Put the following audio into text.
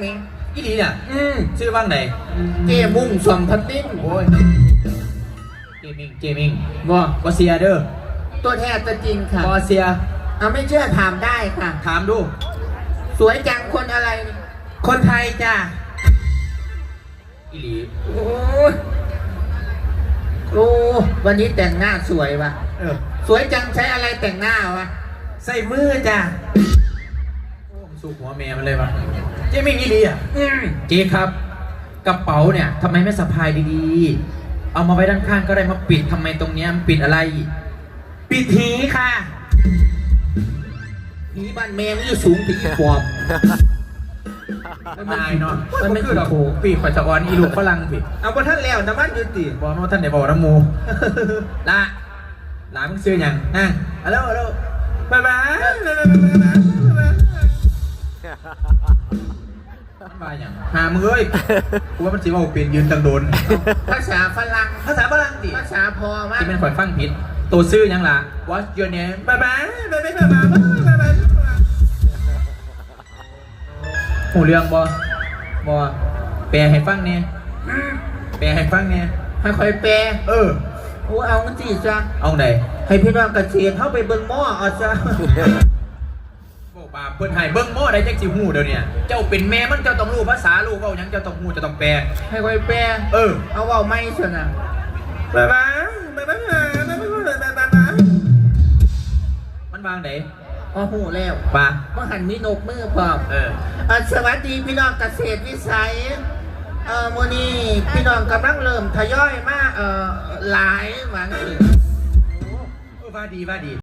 ไหมอีหลีเนี่ยอืมชื่อว่างไหนเจมุ่งสมพันติ้นโอ้ยเกมิงเกมิงบ่บอเซียเด้อตัวแท้ตัวจริงค่ะบอเซียเอาไม่เชื่อถามได้ค่ะ ถามดู สวยจังคนอะไรนี่คนไทยจ้ะอีหลีโอ้ยโอ้วันนี้แต่งหน้าสวยวะเออสวยจังใช้อะไรแต่งหน้าวะใส่มือจ้ะโอ้ สูบหัวแม่มันเลยวะเจมิงอีหลีอะอืมเจ๊ครับ กระเป๋าเนี่ยทำไมไม่สะพายดีๆ เอามาไว้ด้านข้างก็ได้มาปิดทำไมตรงเนี้ยมันปิดอะไร ปิดหีค่ะผีบ้านแมงนี่สูงผิดปอบมันนายเนาะมัมันนไม่ไม่คือดอกปีกปัจจุบันอีลูกฝรั่งผิดเอาบนท่านแล้วน้ำมันยุติบอกว่าท่านไหนบอกน้ำมูละหลานมึงซื้อหยังนั่งฮัลโหลฮัลโหลบ๊ายบาย มันมาอย่างหามึงเอ้ยกูว่ามันสิว่าเปลี่ยนยืนตังโดน ภาษาฝรั่ง ภาษาฝรั่งดิภาษาพอมากที่เป็นข่อยฟังผิด ตัวซื้อหยังล่ะ What's your name บ๊ายบายบ๊ายบายบ๊ายบายบ๊ายบายหูเรื่องบอบอแปลให้ฟังเนี่ยแปลให้ฟังเนี่ยให้คอยแปล เออโอ้เอามันสิจ้ะเอาไหนให้พี่น้องเกษตรเข้าไปเบิ่งหม้อเอาจ้ะ บอกบาเพิ่นให้เบิ่งหม้อได้จักสิฮู้เดี๋ยวเนี้เจ้าเป็นแม่มันเจ้าต้องรู้ภาษาลูกเว้าหยังเจ้าต้องฮู้เจ้าต้องแปล ให้คอยแปลเออ เอาเว่าไม่สนะบ๊ายบายบ๊ายบายบ๊ายบายบ๊ายบายบ๊ายบายมันวางไหนพอหูแล้วปาเมื่อหันมีนกมือพร้อมเออ อะสวัสดีพี่น้องเกษตรวิสัยเอ่อโมอนี้พี่น้องกำลังเริ่มทยอยมาเอ่อหลายหวังสิ เออว่าดีว่าดี